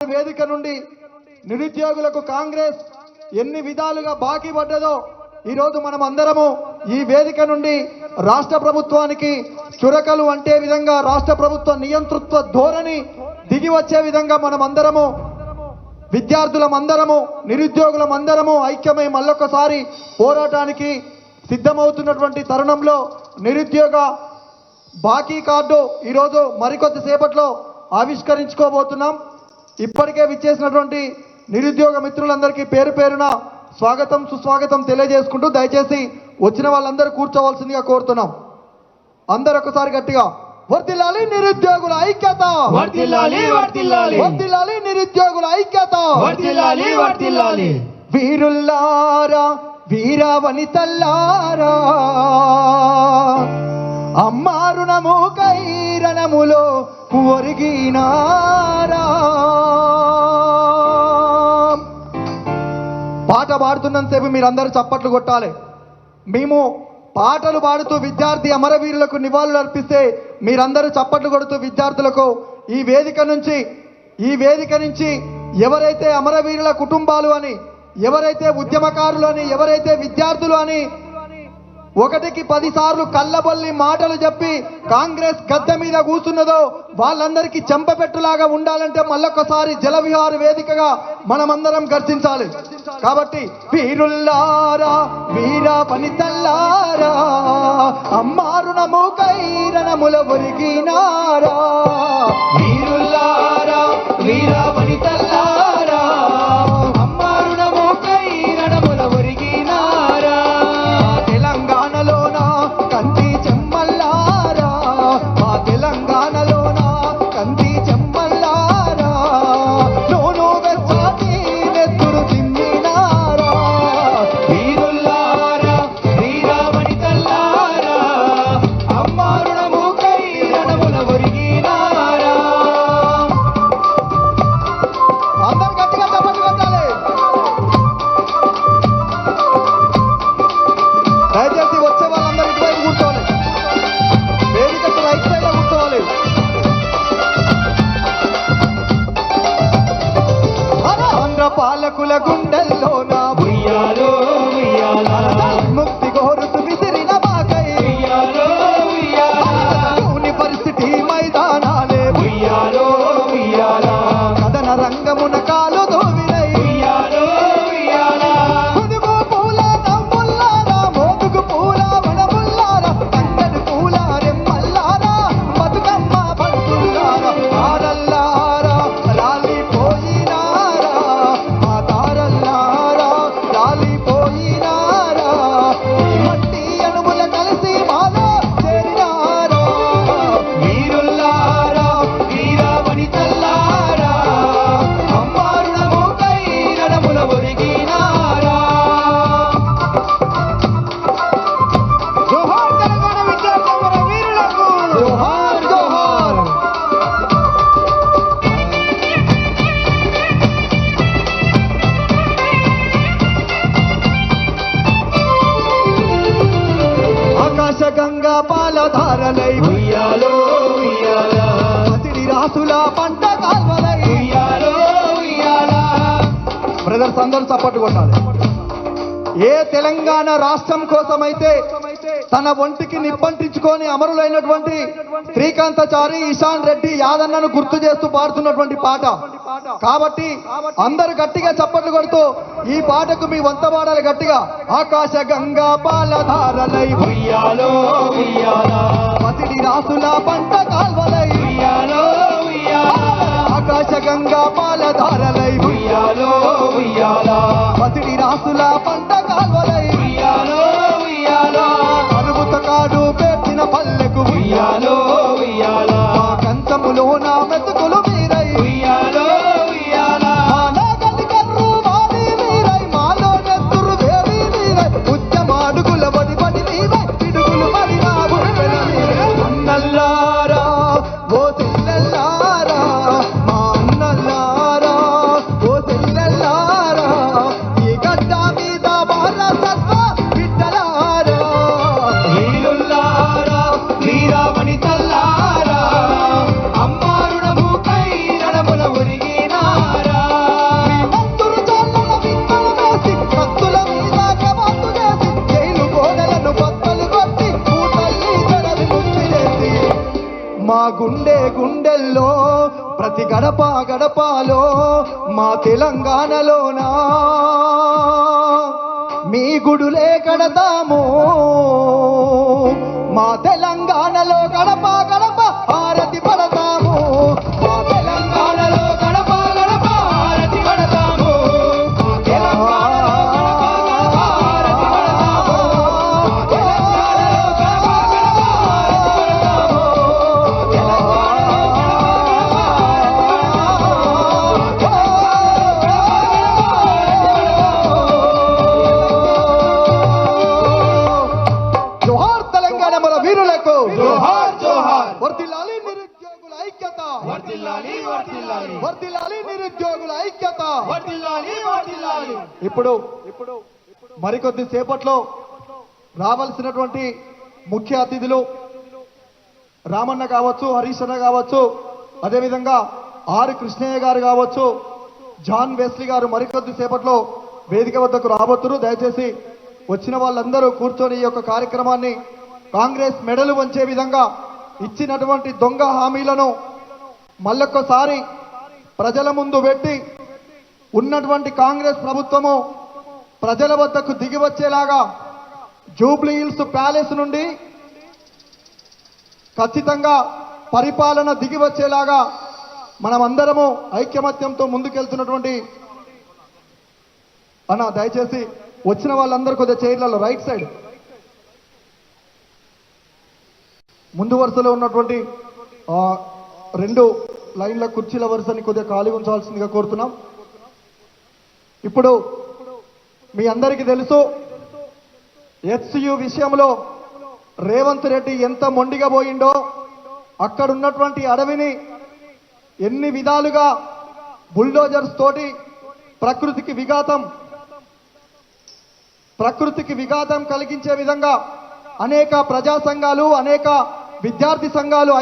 వేదిక నుండి నిరుద్యోగులకు కాంగ్రెస్ ఎన్ని విధాలుగా బాకీ పడ్డదో ఈరోజు మనం అందరము ఈ వేదిక నుండి రాష్ట్ర ప్రభుత్వానికి చురకలు అంటే విధంగా రాష్ట్ర ప్రభుత్వ నియంతృత్వ ధోరణి దిగి వచ్చే విధంగా మనం అందరము విద్యార్థులం అందరము నిరుద్యోగులం అందరము ఐక్యమై మళ్ళొకసారి పోరాటానికి సిద్ధమవుతున్నటువంటి తరుణంలో నిరుద్యోగ బాకీ కార్డు ఈరోజు మరికొద్ది సేపట్లో ఆవిష్కరించుకోబోతున్నాం. ఇప్పటికే విచ్చేసినటువంటి నిరుద్యోగ మిత్రులందరికీ పేరు పేరున స్వాగతం సుస్వాగతం తెలియజేసుకుంటూ దయచేసి వచ్చిన వాళ్ళందరూ కూర్చోవలసిందిగా కోరుతున్నాం. అందరు ఒకసారి గట్టిగా వర్దిల్లాలి నిరుద్యోగుల ఐక్యత! వర్ధిల్లాలి వర్దిల్లాలి! నిరుద్యోగుల ఐక్యత! వర్ధిల్లాలి వర్ధిల్లాలి వీరుల్లారా వీర వనితల్లారా అమ్మారుణము ఒరిగినారా? పాట పాడుతున్నంతసేపు మీరందరూ చప్పట్లు కొట్టాలి. మేము పాటలు పాడుతూ విద్యార్థి అమరవీరులకు నివాళులు అర్పిస్తే మీరందరూ చప్పట్లు కొడుతూ విద్యార్థులకు ఈ వేదిక నుంచి ఈ వేదిక నుంచి ఎవరైతే అమరవీరుల కుటుంబాలు అని ఎవరైతే ఉద్యమకారులు అని ఎవరైతే విద్యార్థులు అని ఒకటికి పదిసార్లు కళ్ళబొల్లి మాటలు చెప్పి కాంగ్రెస్ గద్దె మీద కూర్చున్నదో వాళ్ళందరికీ చెంపపెట్టులాగా ఉండాలంటే మళ్ళొకసారి జలవిహార వేదికగా మనమందరం గర్జించాలి. కాబట్టి వీరుల్లారా వీర పనితల్లారా అమ్మారుణము కైరణముల ఒరిగినారా. వీరుల్లారా వీర పంట కాల్వలై. బ్రదర్స్ అందరూ చప్పట్లు కొట్టాలి. ఏ తెలంగాణ రాష్ట్రం కోసమైతే తన ఒంటికి నిప్పంటించుకొని అమరులైనటువంటి శ్రీకాంతచారి ఇషాన్ రెడ్డి యాదన్నను గుర్తు చేస్తూ పాడుతున్నటువంటి పాట. కాబట్టి అందరు గట్టిగా చప్పట్లు కొడుతూ ఈ పాటకు మీ వంత పాడాలి గట్టిగా ఆకాశ గంగా పాలధారలై. పసిడి రాసుల పంట గంగా పాలధారలై ఉయ్యాలో ఉయ్యాలా. గుండె గుండెల్లో ప్రతి గడప గడపాలో మా తెలంగాణలోనా? మీ గుడులే కడతాము మా తెలంగాణలో నిరుద్యోగుల ఐక్యత. ఇప్పుడు ఇప్పుడు మరికొద్ది సేపట్లో రావాల్సినటువంటి ముఖ్య అతిథులు రామన్న కావచ్చు హరీష్ అన్న కావచ్చు అదేవిధంగా ఆర్ కృష్ణయ్య గారు కావచ్చు జాన్ వెస్లీ గారు మరికొద్ది సేపట్లో వేదిక వద్దకు రాబోతురు. దయచేసి వచ్చిన వాళ్ళందరూ కూర్చొని ఈ యొక్క కార్యక్రమాన్ని కాంగ్రెస్ మెడలు వంచే విధంగా ఇచ్చినటువంటి దొంగ హామీలను మళ్ళొక్కసారి ప్రజల ముందు పెట్టి ఉన్నటువంటి కాంగ్రెస్ ప్రభుత్వము ప్రజల వద్దకు దిగి వచ్చేలాగా జూబ్లీ హిల్స్ ప్యాలెస్ నుండి ఖచ్చితంగా పరిపాలన దిగి వచ్చేలాగా మనమందరము ఐక్యమత్యంతో ముందుకెళ్తున్నటువంటి అన్న దయచేసి వచ్చిన వాళ్ళందరూ కొద్దిగా చైర్లలో రైట్ సైడ్. ముందు వరుసలో ఉన్నటువంటి రెండు లైన్ల కుర్చీల వరుసని కొద్దిగా ఖాళీ ఉంచాల్సిందిగా కోరుతున్నాం. ఇప్పుడు మీ అందరికీ తెలుసు హెచ్సియు విషయంలో రేవంత్ రెడ్డి ఎంత మొండిగా పోయిండో అక్కడ ఉన్నటువంటి అడవిని ఎన్ని విధాలుగా బుల్డోజర్స్ తోటి ప్రకృతికి విఘాతం ప్రకృతికి విఘాతం కలిగించే విధంగా అనేక ప్రజా సంఘాలు అనేక విద్యార్థి సంఘాలు